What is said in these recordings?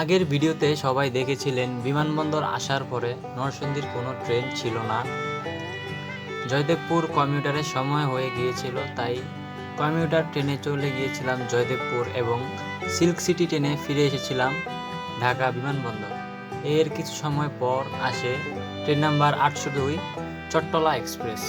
আগের ভিডিওতে সবাই দেখেছিলেন বিমানবন্দর আসার পরে নরসিংদীর কোনো ট্রেন ছিল না। জয়দেবপুর কমিউটারের সময় হয়ে গিয়েছিল, তাই কমিউটার ট্রেনে চলে গিয়েছিলাম জয়দেবপুর এবং সিল্ক সিটি ট্রেনে ফিরে এসেছিলাম ঢাকা বিমানবন্দর। এর কিছু সময় পর আসে ট্রেন নাম্বার আটশো দুই, চট্টলা এক্সপ্রেস।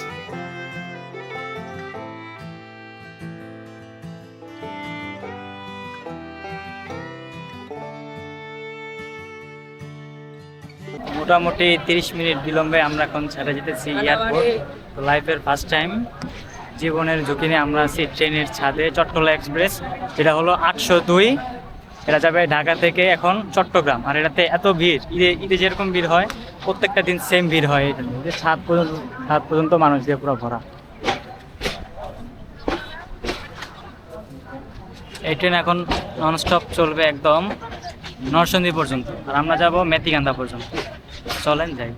মোটামুটি তিরিশ মিনিট বিলম্বে আমরা এখন ছেড়ে যেতেছি এয়ারপোর্ট। লাইফের ফার্স্ট টাইম জীবনের ঝুঁকি নিয়ে আমরা আছি ট্রেনের ছাদে চট্টলা এক্সপ্রেস এটা হলো আটশো দুই। এটা যাবে ঢাকা থেকে এখন চট্টগ্রাম। আর এটাতে এত ভিড়, ঈদে ঈদে যেরকম ভিড় হয়, প্রত্যেকটা দিন সেম ভিড় হয় এটা ছাদ পর্যন্ত ছাদ পর্যন্ত মানুষ দিয়ে পুরো ভরা। এই ট্রেন এখন ননস্টপ চলবে একদম নরসিংদী পর্যন্ত। আর আমরা যাব মেথিকান্দা পর্যন্ত। চলেন যাই।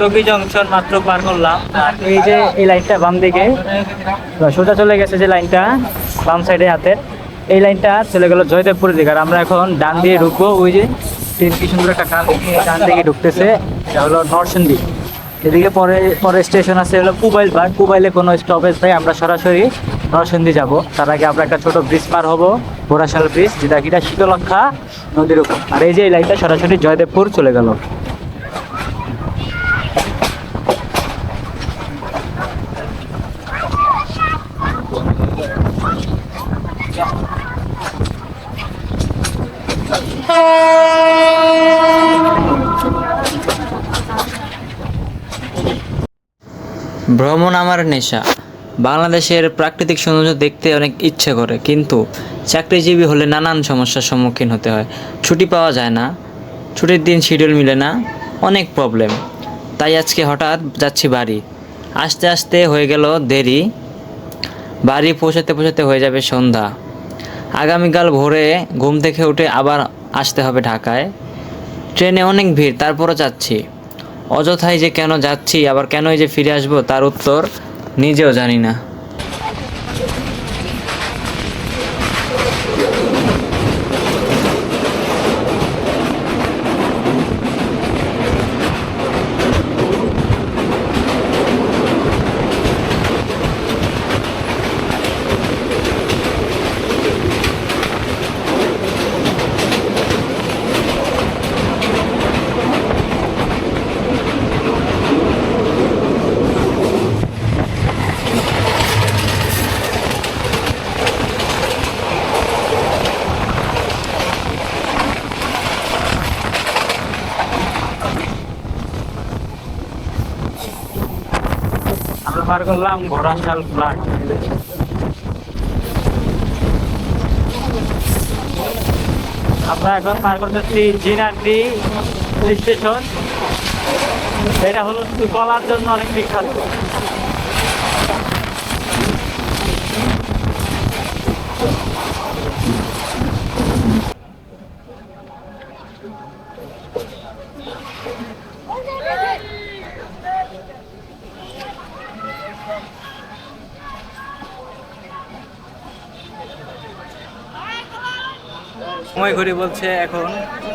টকি জংশন মাত্র পার করলাম। এই যে এই লাইনটা বাম দিকে সোজা চলে গেছে যে লাইনটা, বাম সাইডে হাতের। এই লাইনটা চলে গেল জয়দেবপুরের দিকে। আর আমরা এখন ডান দিয়ে ঢুকবো। ওই যে ট্রেন কি সুন্দর একটা কাল ডান দিকে ঢুকতেছে। এটা হলো নরসিংদী। এদিকে পরে পরে স্টেশন আছে, হলো পুবাইল পার্ক। পুবাইলে কোনো স্টপেজ নেই। আমরা সরাসরি নরসিংদী যাব। তার আগে আমরা একটা ছোট ব্রিজ পার হব। বোরাশাল ব্রিজ যেটা কিটা শীতলক্ষা নদীর উপর। আর এই যে এই লাইনটা সরাসরি জয়দেবপুর চলে গেল। ভ্রমণ আমার নেশা। বাংলাদেশের প্রাকৃতিক সৌন্দর্য দেখতে অনেক ইচ্ছে করে, কিন্তু চাকরিজীবী হলে নানান সমস্যার সম্মুখীন হতে হয়। ছুটি পাওয়া যায় না, ছুটির দিন শিডিউল মিলে না, অনেক প্রবলেম তাই আজকে হঠাৎ যাচ্ছি বাড়ি। আস্তে আস্তে হয়ে গেল দেরি। বাড়ি পৌঁছাতে পৌঁছাতে হয়ে যাবে সন্ধ্যা। আগামীকাল ভোরে ঘুম থেকে উঠে আবার আসতে হবে ঢাকায়। ট্রেনে অনেক ভিড়, তারপরও যাচ্ছি। অযথাই যে কেন যাচ্ছি আবার কেনই যে ফিরে আসব তার উত্তর নিজেও জানি না। পার করলাম ঘোড়াশাল ফ্লাট আমরা এখন পার করতেছি জিনারডি স্টেশন এটা হলো কলার জন্য অনেক বিখ্যাত। সময় ঘড়ি বলছে এখন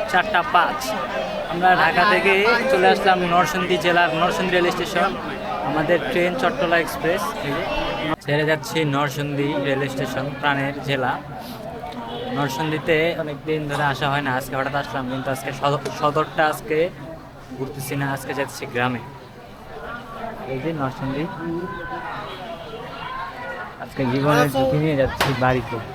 চারটা পাঁচ। আমরা ঢাকা থেকে চলে আসলাম নরসিংদী জেলার নরসিংদী রেল স্টেশন, আমাদের ট্রেন চট্টলা এক্সপ্রেস। ছেড়ে যাচ্ছি নরসিংদী রেল স্টেশন, প্রাণের জেলা। নরসিংদীতে অনেক দিন ধরে আসা হয় না, আজকে হঠাৎ আসলাম, কিন্তু আজকে সদ- সদরটা আজকে ঘুরতেছি না, আজকে যাচ্ছি গ্রামে। এই যে নরসিংদী। আজকে জীবনের ঝুঁকি নিয়ে যাচ্ছি বাড়িতে।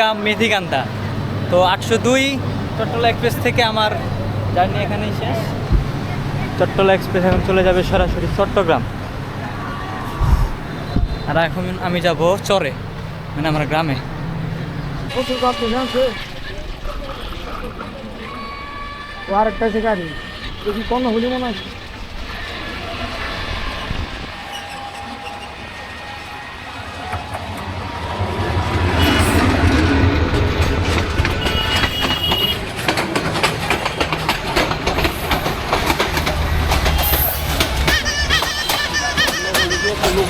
কাম মেধিকান্তা। তো আটশো দুই চট্টলা এক্সপ্রেস থেকে আমার জার্নি এখানেই শেষ। চট্টলা এক্সপ্রেস এখন চলে যাবে সরাসরি চট্টগ্রাম। আর এখন আমি যাব চরে মানে আমার গ্রামে। আরেকটা আছে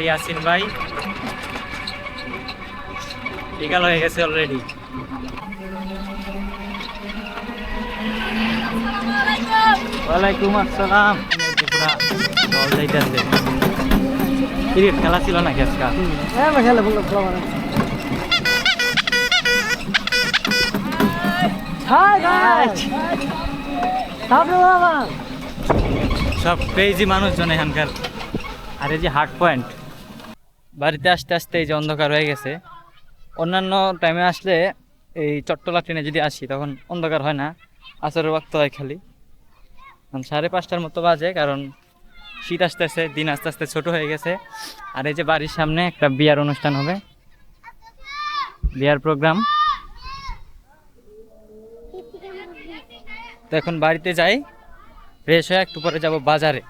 আছে ইয়াসিন ভাই। বিকাল হয়ে গেছে অলরেডি ওয়ালাইকুম আসসালাম। দল যাইতেছে ক্রিকেট খেলা ছিল নাকি আজকে? হ্যাঁ খেলে বলল খেলা সব ক্রেজি মানুষজন এখানকার। আর এই যে হার্ট পয়েন্ট বাড়িতে আসতে আসতে এই যে অন্ধকার হয়ে গেছে। অন্যান্য টাইমে আসলে এই চট্টলা ট্রেনে যদি আসি, তখন অন্ধকার হয় না। আসরের ওয়াক্ত হয় খালি। সাড়ে পাঁচটার মতো বাজে, কারণ শীত আসতেছে, দিন আস্তে আস্তে ছোট হয়ে গেছে। আর এই যে বাড়ির সামনে একটা বিয়ার অনুষ্ঠান হবে। বিয়ার প্রোগ্রাম তো এখন বাড়িতে যাই ফ্রেশ হয়ে একটু পরে যাব বাজারে।